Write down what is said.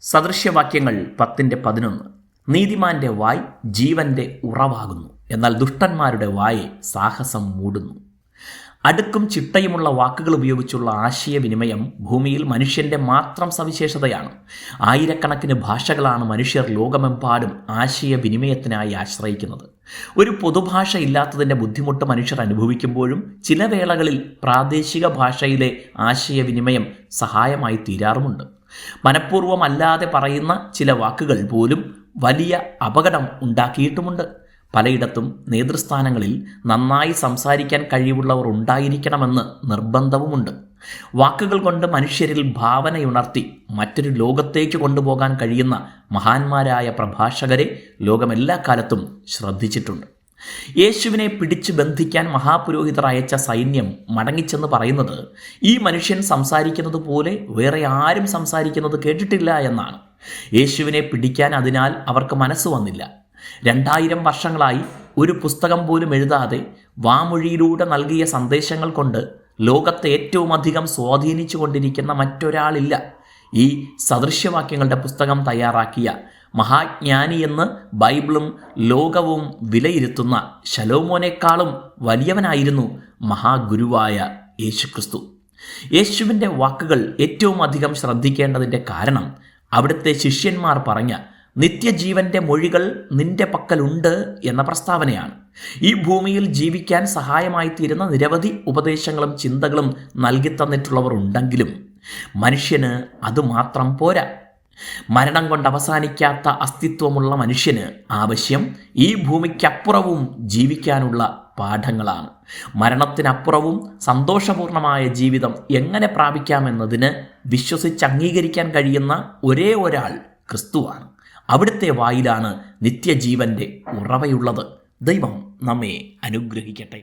സദൃശ്യവാക്യങ്ങൾ പത്തിന്റെ പതിനൊന്ന്. നീതിമാന്റെ വായ് ജീവന്റെ ഉറവാകുന്നു എന്നാൽ ദുഷ്ടന്മാരുടെ വായെ സാഹസം മൂടുന്നു. അടുക്കും ചിട്ടയുമുള്ള വാക്കുകൾ ഉപയോഗിച്ചുള്ള ആശയവിനിമയം ഭൂമിയിൽ മനുഷ്യന്റെ മാത്രം സവിശേഷതയാണ്. ആയിരക്കണക്കിന് ഭാഷകളാണ് മനുഷ്യർ ലോകമെമ്പാടും ആശയവിനിമയത്തിനായി ആശ്രയിക്കുന്നത്. ഒരു പൊതുഭാഷ ഇല്ലാത്തതിന്റെ ബുദ്ധിമുട്ട് മനുഷ്യർ അനുഭവിക്കുമ്പോഴും ചില വേളകളിൽ പ്രാദേശിക ഭാഷയിലെ ആശയവിനിമയം സഹായമായി തീരാറുമുണ്ട്. മനഃപൂർവമല്ലാതെ പറയുന്ന ചില വാക്കുകൾ പോലും വലിയ അപകടം ഉണ്ടാക്കിയിട്ടുമുണ്ട്. പലയിടത്തും നേതൃസ്ഥാനങ്ങളിൽ നന്നായി സംസാരിക്കാൻ കഴിവുള്ളവർ ഉണ്ടായിരിക്കണമെന്ന് നിർബന്ധവുമുണ്ട്. വാക്കുകൾ കൊണ്ട് മനുഷ്യരിൽ ഭാവനയുണർത്തി മറ്റൊരു ലോകത്തേക്ക് കൊണ്ടുപോകാൻ കഴിയുന്ന മഹാന്മാരായ പ്രഭാഷകരെ ലോകമെല്ലാ കാലത്തും ശ്രദ്ധിച്ചിട്ടുണ്ട്. യേശുവിനെ പിടിച്ചു ബന്ധിക്കാൻ മഹാപുരോഹിതർ അയച്ച സൈന്യം മടങ്ങിച്ചെന്ന് പറയുന്നത് ഈ മനുഷ്യൻ സംസാരിക്കുന്നത് പോലെ വേറെ ആരും സംസാരിക്കുന്നത് കേട്ടിട്ടില്ല എന്നാണ്. യേശുവിനെ പിടിക്കാൻ അതിനാൽ അവർക്ക് മനസ്സ് വന്നില്ല. രണ്ടായിരം വർഷങ്ങളായി ഒരു പുസ്തകം പോലും എഴുതാതെ വാമൊഴിയിലൂടെ നൽകിയ സന്ദേശങ്ങൾ കൊണ്ട് ലോകത്തെ ഏറ്റവും അധികം സ്വാധീനിച്ചു കൊണ്ടിരിക്കുന്ന മറ്റൊരാളില്ല ഈ സദൃശ്യവാക്യങ്ങളുടെ പുസ്തകം തയ്യാറാക്കിയ മഹാജ്ഞാനി എന്ന് ബൈബിളും ലോകവും വിലയിരുത്തുന്ന ശലോമോനേക്കാളും വലിയവനായിരുന്നു മഹാഗുരുവായ യേശുക്രിസ്തു. യേശുവിന്റെ വാക്കുകൾ ഏറ്റവും അധികം ശ്രദ്ധിക്കേണ്ടതിന്റെ കാരണം അവിടുത്തെ ശിഷ്യന്മാർ പറഞ്ഞ നിത്യജീവന്റെ മൊഴികൾ നിന്റെ പക്കലുണ്ട് എന്ന പ്രസ്താവനയാണ്. ഈ ഭൂമിയിൽ ജീവിക്കാൻ സഹായമായി തീരുന്ന നിരവധി ഉപദേശങ്ങളും ചിന്തകളും നൽകി തന്നിട്ടുള്ളവർ ഉണ്ടെങ്കിലും മനുഷ്യന് അതുമാത്രം പോരാ. മരണം കൊണ്ട് അവസാനിക്കാത്ത അസ്തിത്വമുള്ള മനുഷ്യന് ആവശ്യം ഈ ഭൂമിക്കപ്പുറവും ജീവിക്കാനുള്ള പാഠങ്ങളാണ്. മരണത്തിനപ്പുറവും സന്തോഷപൂർണമായ ജീവിതം എങ്ങനെ പ്രാപിക്കാമെന്നതിന് വിശ്വസിച്ച് അംഗീകരിക്കാൻ കഴിയുന്ന ഒരേ ഒരാൾ ക്രിസ്തുവാണ്. അവിടുത്തെ വായിലാണ് നിത്യജീവന്റെ ഉറവയുള്ളത്. ദൈവം നമ്മെ അനുഗ്രഹിക്കട്ടെ.